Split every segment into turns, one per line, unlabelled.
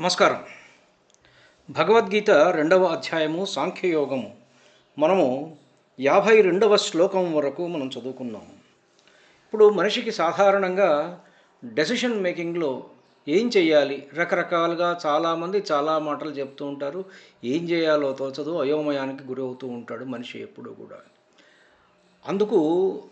నమస్కారం. భగవద్గీత రెండవ అధ్యాయము సాంఖ్యయోగము. మనము యాభై రెండవ శ్లోకం వరకు మనం చదువుకున్నాం. ఇప్పుడు మనిషికి సాధారణంగా డెసిషన్ మేకింగ్లో ఏం చేయాలి రకరకాలుగా చాలామంది చాలా మాటలు చెప్తూ ఉంటారు. ఏం చేయాలో తోచదు అయోమయానికి గురి అవుతూ ఉంటాడు మనిషి ఎప్పుడూ కూడా. అందుకు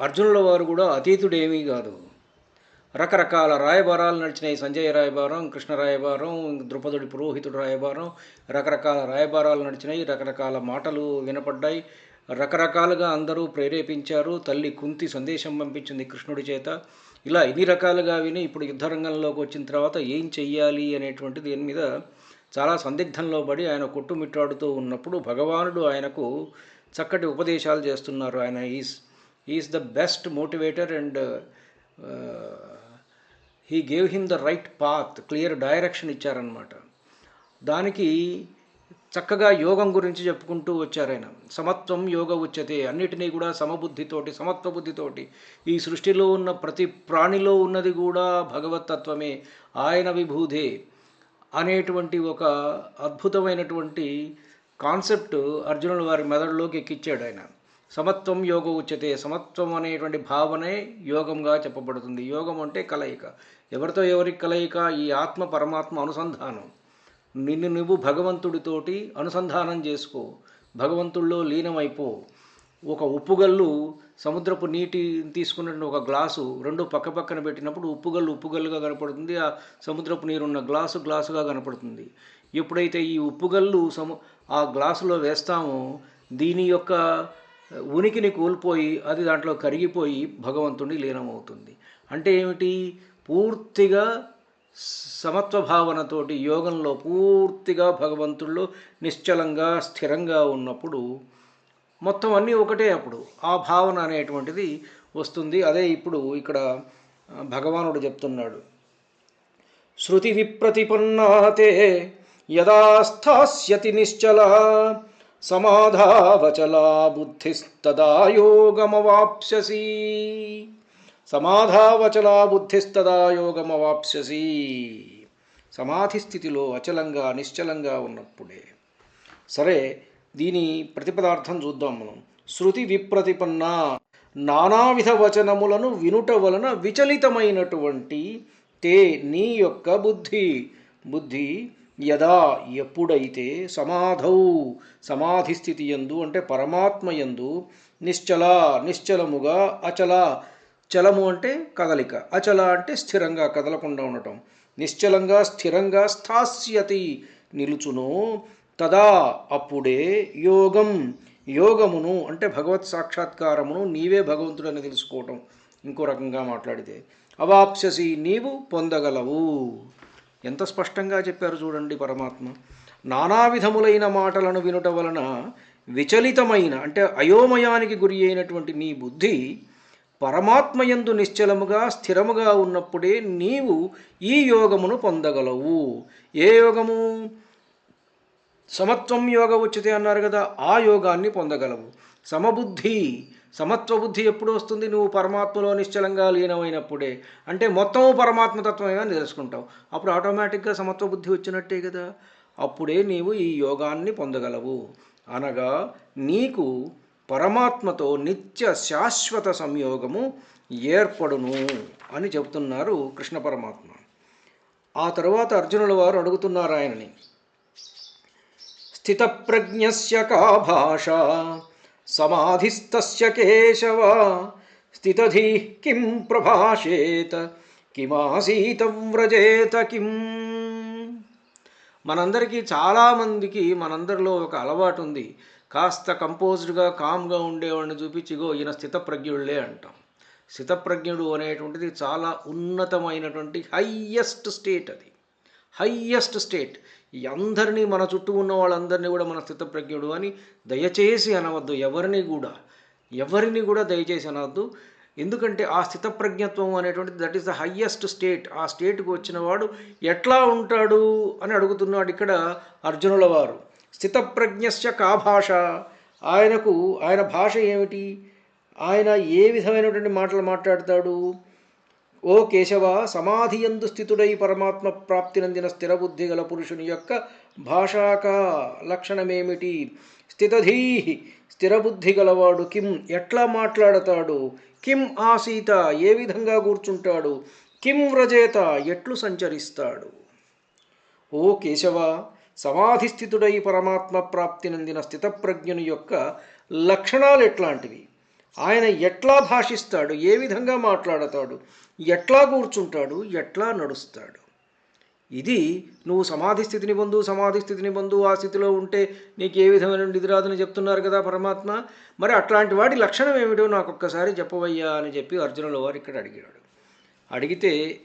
అర్జునుల వారు కూడా అతీతుడేమీ కాదు. రకరకాల రాయబారాలు నడిచినాయి. సంజయ రాయబారం కృష్ణ రాయబారం ద్రుపదుడి పురోహితుడు రాయబారం రకరకాల రాయబారాలు నడిచినాయి. రకరకాల మాటలు వినపడ్డాయి. రకరకాలుగా అందరూ ప్రేరేపించారు. తల్లి కుంతి సందేశం పంపించింది కృష్ణుడి చేత. ఇలా ఎన్ని రకాలుగా విని ఇప్పుడు యుద్ధరంగంలోకి వచ్చిన తర్వాత ఏం చెయ్యాలి అనేటువంటి దీని మీద చాలా సందిగ్ధంలో పడి ఆయన కొట్టుమిట్టాడుతూ ఉన్నప్పుడు భగవానుడు ఆయనకు చక్కటి ఉపదేశాలు చేస్తున్నారు. ఆయన is is the best motivator and he gave him the right path clear direction ఇచ్చారనమాట దానికి చక్కగా యోగం గురించి చెప్పుకుంటూ వచ్చారు ఆయన. సమత్వం యోగ ఉచ్యతే అన్నిటినీ కూడా సమబుద్ధితోటి సమత్వ బుద్ధితోటి ఈ సృష్టిలో ఉన్న ప్రతి ప్రాణిలో ఉన్నది కూడా భగవతత్వమే ఆయన విభూధే అనేటువంటి ఒక అద్భుతమైనటువంటి కాన్సెప్ట్ అర్జునుల వారి మెదడులోకి ఎక్కిచ్చాడు ఆయన. సమత్వం యోగ ఉచ్యతే. సమత్వం అనేటువంటి భావనే యోగంగా చెప్పబడుతుంది. యోగం అంటే కలయిక. ఎవరితో ఎవరికి కలయిక? ఈ ఆత్మ పరమాత్మ అనుసంధానం. నిన్ను నువ్వు భగవంతుడితోటి అనుసంధానం చేసుకో. భగవంతుల్లో లీనమైపో. ఒక ఉప్పుగల్లు సముద్రపు నీటి తీసుకున్న ఒక గ్లాసు రెండు పక్క పక్కన పెట్టినప్పుడు ఉప్పుగల్లు ఉప్పుగల్లుగా కనపడుతుంది. ఆ సముద్రపు నీరున్న గ్లాసు గ్లాసుగా కనపడుతుంది. ఎప్పుడైతే ఈ ఉప్పుగల్లు సము ఆ గ్లాసులో వేస్తామో దీని యొక్క ఉనికిని కోల్పోయి అది దాంట్లో కరిగిపోయి భగవంతుని లీనమవుతుంది. అంటే ఏమిటి? పూర్తిగా సమత్వ భావనతోటి యోగంలో పూర్తిగా భగవంతుల్లో నిశ్చలంగా స్థిరంగా ఉన్నప్పుడు మొత్తం అన్నీ ఒకటే అప్పుడు. ఆ భావన అనేటువంటిది వస్తుంది. అదే ఇప్పుడు ఇక్కడ భగవానుడు చెప్తున్నాడు. శృతి విప్రతిపన్నాతే యదాస్థాస్యతి నిశ్చల సమాధావచలా బుద్ధిస్తదా యోగమవాప్స్యసి సమాధావచలా బుద్ధిస్తదా యోగమవాప్స్యసి సమాధి స్థితిలో అచలంగా నిశ్చలంగా ఉన్నప్పుడే. సరే దీని ప్రతిపదార్థం చూద్దాం మనం. శృతి విప్రతిపన్న నానావిధ వచనములను వినుట వలన విచలితమైనటువంటి తే నీ యొక్క బుద్ధి. బుద్ధి యదా ఎప్పుడైతే సమాధౌ సమాధి స్థితి ఎందు అంటే పరమాత్మ ఎందు నిశ్చల నిశ్చలముగా అచల చలము అంటే కదలిక అచల అంటే స్థిరంగా కదలకుండా ఉండటం నిశ్చలంగా స్థిరంగా స్థాస్యతి నిలుచును తదా అప్పుడే యోగం యోగమును అంటే భగవత్ సాక్షాత్కారమును నీవే భగవంతుడని తెలుసుకోవటం ఇంకో రకంగా మాట్లాడితే అవాప్స్యసి నీవు పొందగలవు. ఎంత స్పష్టంగా చెప్పారు చూడండి పరమాత్మ. నానా విధములైన మాటలను వినుట వలన విచలితమైన అంటే అయోమయానికి గురి అయినటువంటి నీ బుద్ధి పరమాత్మయందు నిశ్చలముగా స్థిరముగా ఉన్నప్పుడే నీవు ఈ యోగమును పొందగలవు. ఏ యోగము? సమత్వం యోగ ఉచితే అన్నారు కదా ఆ యోగాన్ని పొందగలవు. సమబుద్ధి సమత్వ బుద్ధి ఎప్పుడు వస్తుంది? నువ్వు పరమాత్మలో నిశ్చలంగా లీనమైనప్పుడే. అంటే మొత్తం పరమాత్మతత్వమే అని తెలుసుకుంటావు. అప్పుడు ఆటోమేటిక్గా సమత్వ బుద్ధి వచ్చినట్టే కదా. అప్పుడే నీవు ఈ యోగాన్ని పొందగలవు. అనగా నీకు పరమాత్మతో నిత్య శాశ్వత సంయోగము ఏర్పడును అని చెబుతున్నారు కృష్ణ పరమాత్మ. ఆ తర్వాత అర్జునుల వారు అడుగుతున్నారు ఆయనని. స్థితప్రజ్ఞస్య కా భాష సమాధిస్తస్య కేశవ స్థితధి కిం ప్రభాషేత కిమాసీత వ్రజేత కిం. మనందరికీ చాలామందికి మనందరిలో ఒక అలవాటు ఉంది. కాస్త కంపోజ్డ్గా కామ్గా ఉండేవాడిని చూపించిగో ఈయన స్థితప్రజ్ఞుళ్ళే అంటాం. స్థితప్రజ్ఞుడు అనేటువంటిది చాలా ఉన్నతమైనటువంటి హయ్యెస్ట్ స్టేట్ అది. Highest state. ఈ అందరినీ మన చుట్టూ ఉన్న వాళ్ళందరినీ కూడా మన స్థితప్రజ్ఞుడు అని దయచేసి అనవద్దు ఎవరిని కూడా. ఎవరిని కూడా దయచేసి అనవద్దు. ఎందుకంటే ఆ స్థితప్రజ్ఞత్వం అనేటువంటిది that is the highest state ఆ స్టేట్కి వచ్చిన వాడు ఎట్లా ఉంటాడు అని అడుగుతున్నాడు ఇక్కడ అర్జునుల వారు. స్థితప్రజ్ఞస్య కా భాష? ఆయనకు ఆయన భాష ఏమిటి? ఆయన ఏ విధమైనటువంటి మాటలు మాట్లాడతాడు? ఓ కేశవ సమాధియందు స్థితుడై పరమాత్మ ప్రాప్తి నందిన స్థిరబుద్ధి గల పురుషుని యొక్క భాషాక లక్షణమేమిటి? స్థితధీ స్థిరబుద్ధి గలవాడు కిం ఎట్లా మాట్లాడతాడు? కిం ఆసీత ఏ విధంగా కూర్చుంటాడు? కిం వ్రజేత ఎట్లు సంచరిస్తాడు? ఓ కేశవ సమాధిస్థితుడై పరమాత్మ ప్రాప్తి నందిన స్థితప్రజ్ఞుని యొక్క లక్షణాలు ఎట్లాంటివి? ఆయన ఎట్లా భాషిస్తాడు ఏ విధంగా మాట్లాడతాడు ఎట్లా కూర్చుంటాడు ఎట్లా నడుస్తాడు. ఇది నువ్వు సమాధి స్థితిని పొందు సమాధి స్థితిని పొందు ఆ స్థితిలో ఉంటే నీకు ఏ విధమైన నిధిరాదని రాదని చెప్తున్నారు కదా పరమాత్మ? మరి అట్లాంటి వాటి లక్షణం ఏమిటో నాకు ఒక్కసారి చెప్పవయ్యా అని చెప్పి అర్జునుల వారు ఇక్కడ అడిగాడు. అడిగితే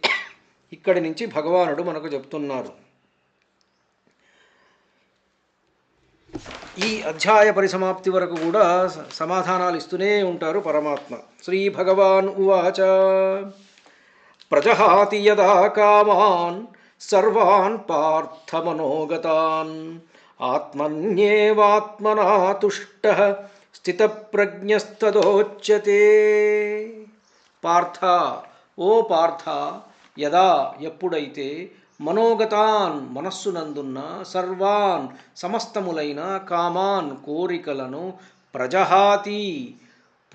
ఇక్కడి నుంచి భగవానుడు మనకు చెప్తున్నారు. ఈ అధ్యాయ పరిసమాప్తి వరకు కూడా సమాధానాలు ఇస్తూనే ఉంటారు పరమాత్మ. శ్రీ భగవాన్ ఉవాచ. ప్రజహాతి యదా కామాన్ సర్వాన్ పార్థమనోగతాన్ ఆత్మన్యేవాత్మనా తుష్ట స్థితప్రజ్ఞస్తదోచ్యతే. పార్థ ఓ పార్థ యదా ఎప్పుడైతే మనోగతాన్ మనస్సునందున్న సర్వాన్ సమస్తములైన కామాన్ కోరికలను ప్రజహాతి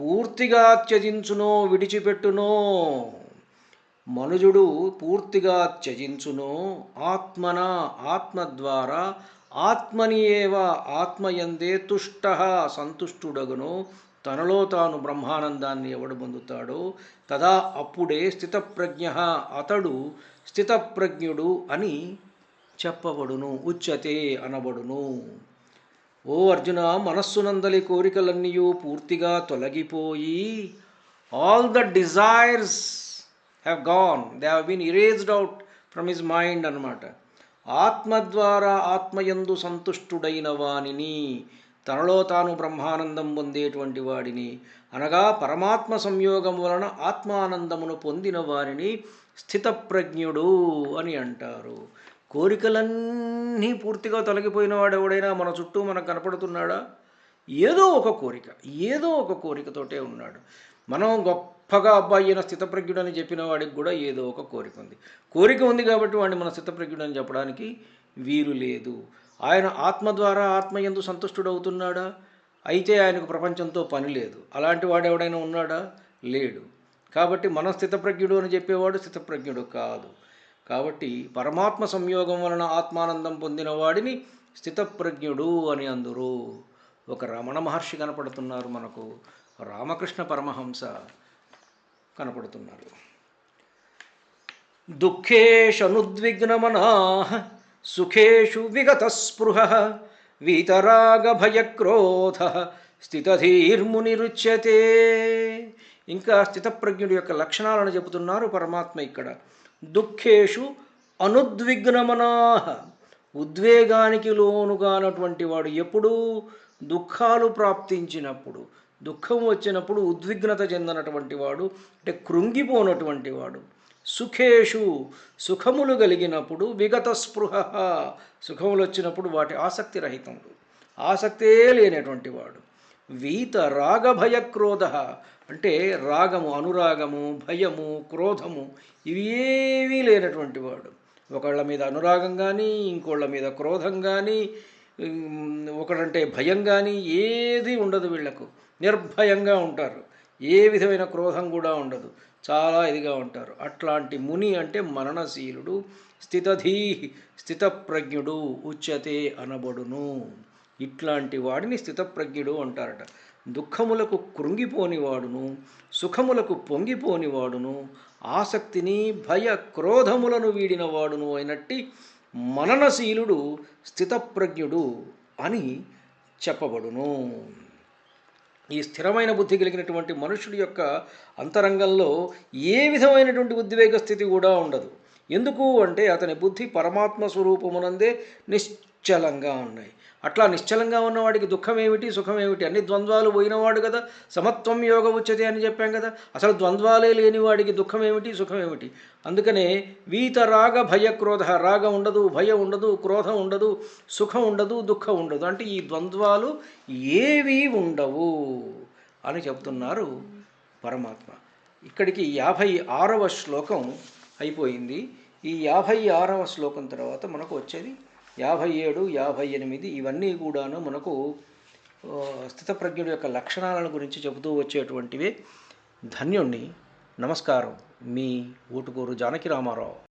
పూర్తిగా త్యజించునో విడిచిపెట్టునో. మనుజుడు పూర్తిగా త్యజించునో ఆత్మన ఆత్మ ద్వారా ఆత్మని ఏవ ఆత్మయందే తుష్ట సంతుష్టుడగును తనలో తాను బ్రహ్మానందాన్ని ఎవడు పొందుతాడో తదా అప్పుడే స్థితప్రజ్ఞ అతడు స్థితప్రజ్ఞుడు అని చెప్పబడును ఉచ్యతే అనబడును. ఓ అర్జున మనస్సునందలి కోరికలన్నీ పూర్తిగా తొలగిపోయి all the desires have gone they have been erased out from his mind అన్నమాట. ఆత్మ ద్వారా ఆత్మయందు సంతుష్టుడైన వాణిని తనలో తాను బ్రహ్మానందం పొందేటువంటి వాడిని అనగా పరమాత్మ సంయోగం వలన ఆత్మానందమును పొందిన వారిని స్థితప్రజ్ఞుడు అని అంటారు. కోరికలన్నీ పూర్తిగా తొలగిపోయిన వాడు ఎవడైనా మన చుట్టూ మనకు కనపడుతున్నాడా? ఏదో ఒక కోరిక ఏదో ఒక కోరికతోటే ఉన్నాడు. మనం గొప్పగా అబ్బాయి అయిన స్థితప్రజ్ఞుడని చెప్పిన వాడికి కూడా ఏదో ఒక కోరిక ఉంది. కోరిక ఉంది కాబట్టి వాడిని మన స్థితప్రజ్ఞుడని చెప్పడానికి వీలు లేదు. ఆయన ఆత్మ ద్వారా ఆత్మ ఎందు సంతుష్టుడవుతున్నాడా? అయితే ఆయనకు ప్రపంచంతో పని లేదు. అలాంటి వాడు ఎవడైనా ఉన్నాడా? లేడు. కాబట్టి మన స్థితప్రజ్ఞుడు అని చెప్పేవాడు స్థితప్రజ్ఞుడు కాదు. కాబట్టి పరమాత్మ సంయోగం వలన ఆత్మానందం పొందిన వాడిని స్థితప్రజ్ఞుడు అని అందరూ. ఒక రమణ మహర్షి కనపడుతున్నారు మనకు. రామకృష్ణ పరమహంస కనపడుతున్నారు. దుఃఖేషనుద్విగ్నమనా సుఖేషు విగతస్పృహ వీతరాగభయక్రోధ స్థితధీర్మునిరుచ్యతే. ఇంకా స్థితప్రజ్ఞుడి యొక్క లక్షణాలను చెబుతున్నారు పరమాత్మ ఇక్కడ. దుఃఖేషు అనుద్విగ్నమనాహ ఉద్వేగానికి లోనుగానటువంటి వాడు ఎప్పుడూ దుఃఖాలు ప్రాప్తించినప్పుడు దుఃఖం వచ్చినప్పుడు ఉద్విగ్నత చెందినటువంటి వాడు అంటే కృంగిపోనటువంటి వాడు. సుఖేషు సుఖములు కలిగినప్పుడు విగత స్పృహ. సుఖములు వచ్చినప్పుడు వాటి ఆసక్తి రహితముడు. ఆసక్తే లేనటువంటి వాడు. వీత రాగభయ క్రోధ. అంటే రాగము అనురాగము భయము క్రోధము ఇవి ఏవీ లేనటువంటి వాడు. ఒకళ్ళ మీద అనురాగం కానీ ఇంకోళ్ళ మీద క్రోధం కానీ ఒకడంటే భయం కానీ ఏది ఉండదు వీళ్ళకు నిర్భయంగా ఉంటారు. ఏ విధమైన క్రోధం కూడా ఉండదు. చాలా ఇదిగా ఉంటారు. అట్లాంటి ముని అంటే మరణశీలుడు స్థితధీ స్థితప్రజ్ఞుడు ఉచ్యతే అనబడును. ఇట్లాంటి వాడిని స్థితప్రజ్ఞుడు అంటారట. దుఃఖములకు కృంగిపోని వాడును సుఖములకు పొంగిపోని వాడును ఆసక్తిని భయ క్రోధములను వీడిన వాడును అయినట్టి మననశీలుడు స్థితప్రజ్ఞుడు అని చెప్పబడును. ఈ స్థిరమైన బుద్ధి కలిగినటువంటి మనుషుడి యొక్క అంతరంగంలో ఏ విధమైనటువంటి ఉద్వేగ స్థితి కూడా ఉండదు. ఎందుకు అంటే అతని బుద్ధి పరమాత్మ స్వరూపమునందే నిశ్చలంగా ఉన్నాయి. అట్లా నిశ్చలంగా ఉన్నవాడికి దుఃఖం ఏమిటి సుఖం ఏమిటి అన్ని ద్వంద్వాలు పోయినవాడు కదా సమత్వం యోగ ఉచ్యతే అని చెప్పాం కదా అసలు ద్వంద్వాలే లేని వాడికి దుఃఖం ఏమిటి సుఖం ఏమిటి అందుకనే వీత రాగ భయ క్రోధ. రాగం ఉండదు భయం ఉండదు క్రోధం ఉండదు సుఖం ఉండదు దుఃఖం ఉండదు. అంటే ఈ ద్వంద్వాలు ఏవీ ఉండవు అని చెప్తున్నారు పరమాత్మ. ఇక్కడికి యాభై ఆరవ శ్లోకం అయిపోయింది. ఈ యాభై ఆరవ శ్లోకం తర్వాత మనకు వచ్చేది యాభై ఏడు యాభై ఎనిమిది ఇవన్నీ కూడాను మనకు స్థితప్రజ్ఞుడి యొక్క లక్షణాలను గురించి చెబుతూ వచ్చేటువంటివి. ధన్యుణ్ణి. నమస్కారం. మీ ఊటుకూరు జానకి రామారావు.